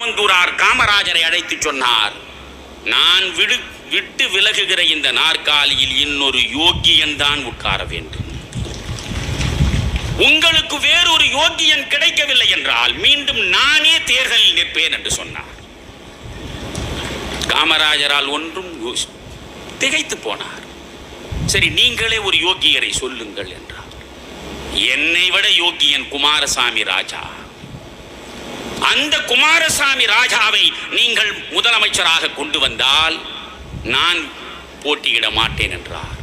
திருவங்கூரார் காமராஜரை அழைத்து சொன்னார். நான் விடு விட்டு விலகுகிற இந்த நாற்காலியில் இன்னொரு யோகியன் தான் உட்கார வேண்டும். உங்களுக்கு வேறொரு யோகியன் கிடைக்கவில்லை என்றால் மீண்டும் நானே தேர்தலில் நிற்பேன் என்று சொன்னார். காமராஜரால் ஒன்றும் திகைத்து போனார். சரி நீங்களே ஒரு யோகியரை சொல்லுங்கள் என்றார். என்னை விட யோகியன் குமாரசாமி ராஜா. அந்த குமாரசாமி ராஜாவை நீங்கள் முதலமைச்சராக கொண்டு வந்தால் நான் போட்டியிட மாட்டேன் என்றார்.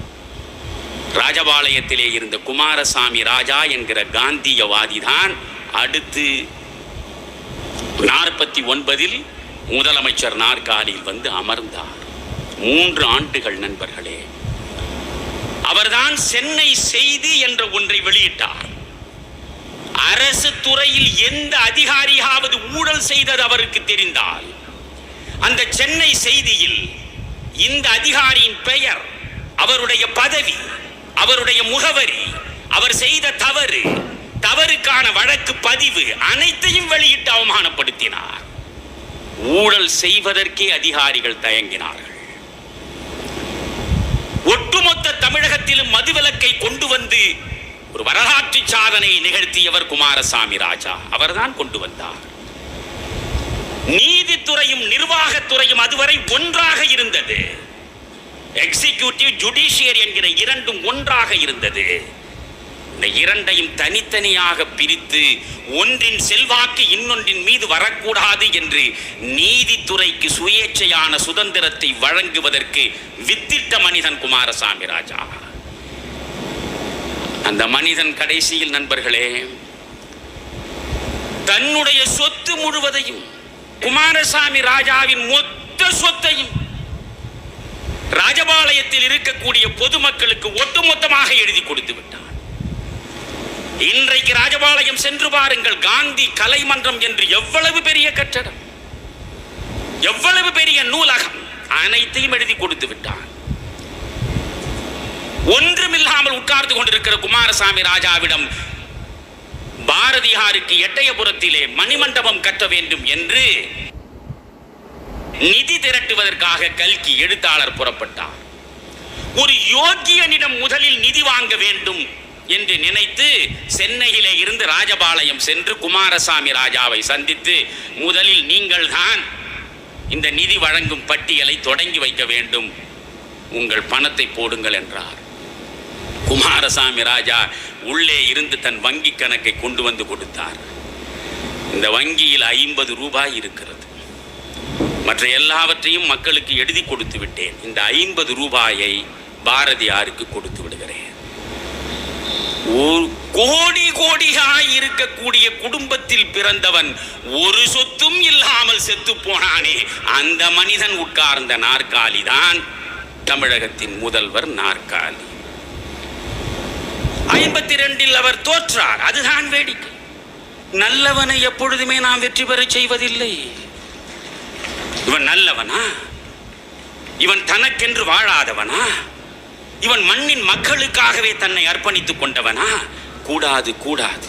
ராஜபாளையத்திலே இருந்த குமாரசாமி ராஜா என்கிற காந்தியவாதி தான் அடுத்து நாற்பத்தி ஒன்பதில் முதலமைச்சர் நாற்காலியில் வந்து அமர்ந்தார். மூன்று ஆண்டுகள் நண்பர்களே. அவர்தான் சென்னை செய்தி என்ற ஒன்றை வெளியிட்டார். அரசு துறையில் எந்த அதிகாரியாவது ஊழல் செய்தது அவருக்கு தெரிந்தால் அந்த சென்னை செய்தியில் இந்த அதிகாரியின் பெயர் அவருடைய பதவி அவருடைய முகவரி அவர் செய்த தவறு தவறுக்கான வழக்கு பதிவு அனைத்தையும் வெளியிட்டு அவமானப்படுத்தினார். ஊழல் செய்வதற்கே அதிகாரிகள் தயங்கினார்கள். ஒட்டுமொத்த தமிழகத்திலும் மதுவிலக்கை கொண்டு வந்து ஒரு வரலாற்று சாதனை நிகழ்த்தியவர் குமாரசாமி ராஜா. அவர்தான் கொண்டு வந்தார். நீதித்துறையும் நிர்வாகத்துறையும் அதுவரை ஒன்றாக இருந்தது. எக்ஸிகியூட்டிவ் ஜுடிஷியர் என்கிற இரண்டும் ஒன்றாக இருந்தது. இந்த இரண்டையும் தனித்தனியாக பிரித்து ஒன்றின் செல்வாக்கு இன்னொன்றின் மீது வரக்கூடாது என்று நீதித்துறைக்கு சுயேட்சையான சுதந்திரத்தை வழங்குவதற்கு வித்திட்ட மனிதன் குமாரசாமி ராஜா. அந்த மனிதன் கடைசியில் நண்பர்களே தன்னுடைய சொத்து முழுவதையும் குமாரசாமி ராஜாவின் மொத்த சொத்தையும் ராஜபாளையத்தில் இருக்கக்கூடிய பொதுமக்களுக்கு ஒட்டுமொத்தமாக எழுதி கொடுத்து விட்டார் இன்றைக்கு ராஜபாளையம் சென்று பாருங்கள் காந்தி கலைமன்றம் என்று எவ்வளவு பெரிய கட்டடம் எவ்வளவு பெரிய நூலகம் அனைத்தையும் எழுதி கொடுத்து விட்டான். ஒன்றுமில்லாமல் உட்கார்ந்து கொண்டிருக்கிற குமாரசாமி ராஜாவிடம் பாரதியாருக்கு எட்டயபுரத்திலே மணிமண்டபம் கட்ட வேண்டும் என்று நிதி திரட்டுவதற்காக கல்கி எழுத்தாளர் புறப்பட்டார். ஒரு யோக்கியனிடம் முதலில் நிதி வாங்க வேண்டும் என்று நினைத்து சென்னையிலே இருந்து ராஜபாளையம் சென்று குமாரசாமி ராஜாவை சந்தித்து முதலில் நீங்கள் தான் இந்த நிதி வழங்கும் பட்டியலை தொடங்கி வைக்க வேண்டும். உங்கள் பணத்தை போடுங்கள் என்றார். குமாரசாமி ராஜா உள்ளே இருந்து தன் வங்கி கணக்கை கொண்டு வந்து கொடுத்தார். இந்த வங்கியில் ஐம்பது ரூபாய் இருக்கிறது. மற்ற எல்லாவற்றையும் மக்களுக்கு எழுதி கொடுத்து விட்டேன். இந்த ஐம்பது ரூபாயை பாரதியாருக்கு கொடுத்து விடுகிறேன். ஒரு கோடி கோடியாய் இருக்கக்கூடிய குடும்பத்தில் பிறந்தவன் ஒரு சொத்தும் இல்லாமல் செத்து போனானே. அந்த மனிதன் உட்கார்ந்த நாற்காலி தான் தமிழகத்தின் முதல்வர் நாற்காலி. ஐம்பத்தி ரெண்டில் அவர் தோற்றார். அதுதான் வேடிக்கை. நல்லவனை எப்பொழுதுமே நாம் வெற்றி பெறச் செய்வதில்லை. இவன் நல்லவனா? இவன் தனக்கென்று வாழாதவனா? இவன் மண்ணின் மக்களுக்காகவே தன்னை அர்ப்பணித்துக் கொண்டவனா? கூடாது கூடாது.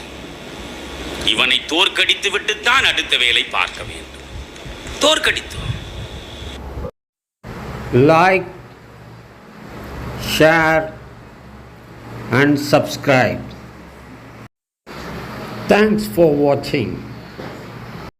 இவனை தோற்கடித்து விட்டுத்தான் அடுத்த வேலை பார்க்க வேண்டும். தோற்கடித்து? Like share and subscribe. Thanks for watching.